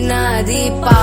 வினாதி பா